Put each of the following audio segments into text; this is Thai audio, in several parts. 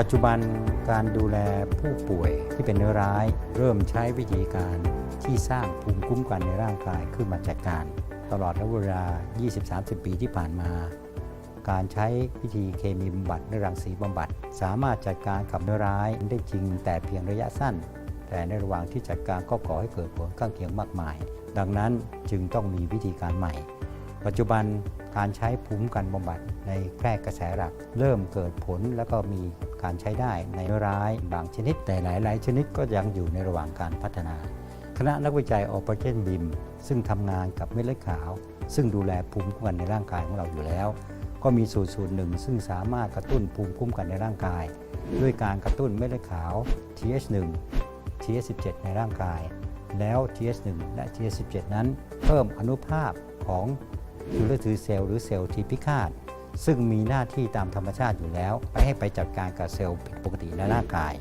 ปัจจุบันการดูแลผู้ป่วยที่เป็นเนื้อร้าย เริ่มใช้วิธีการที่สร้างภูมิคุ้มกันในร่างกายขึ้นมาจัดการ ตลอดระยะเวลา 20-30 ปีที่ผ่านมา การใช้วิธีเคมีบำบัดหรือรังสีบำบัด สามารถจัดการกับเนื้อร้ายได้จริงแต่เพียงระยะสั้น แต่ในระหว่างที่จัดการก็ก่อให้เกิดผลข้างเคียงมากมาย ดังนั้นจึงต้องมีวิธีการใหม่ ปัจจุบันการใช้ภูมิกันบำบัดในแพร่กระแสหลัก เริ่มเกิดผลแล้วก็มีการใช้ได้ในเนื้อร้ายบางชนิด แต่หลาย ๆ ชนิดก็ยังอยู่ในระหว่างการพัฒนา คณะนักวิจัย Operation BIM ซึ่งทำงานกับเม็ดเลือดขาว ซึ่งดูแลภูมิคุ้มกันในร่างกายของเราอยู่แล้ว ก็มีสูตรสูตรหนึ่งซึ่งสามารถกระตุ้นภูมิคุ้มกันในร่างกาย ด้วยการกระตุ้นเม็ดเลือดขาว TH1 TH17 ในร่างกาย แล้ว TH1 และ TH17 นั้น เพิ่มอนุภาพของ ยูเรถือเซลล์หรือเซลล์ทีพิฆาต ซึ่งมีหน้าที่ตามธรรมชาติอยู่แล้ว ไปให้ไปจัดการกับเซลล์ผิดปกติในร่างกาย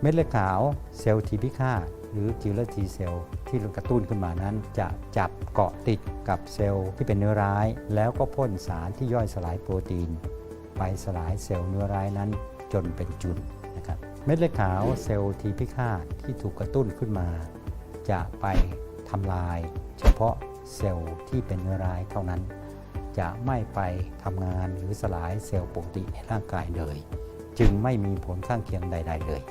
เม็ดเลือดขาวเซลล์ทีพิฆาตหรือจิวเลอร์ทีเซลล์ที่กระตุ้นขึ้นมานั้น จะจับเกาะติดกับเซลล์ที่เป็นเนื้อร้าย แล้วก็พ่นสารที่ย่อยสลายโปรตีน ไปสลายเซลล์เนื้อร้ายนั้นจนเป็นจุนนะครับเม็ดเลือดขาวเซลล์ทีพิฆาตที่ถูกกระตุ้นขึ้นมา จะไปทำลาย เฉพาะ เซลล์ที่เป็นเนื้อร้ายเท่านั้น จะไม่ไปทำงานหรือสลายเซลล์ปกติในร่างกายเลย จึงไม่มีผลข้างเคียงใด ๆ เลย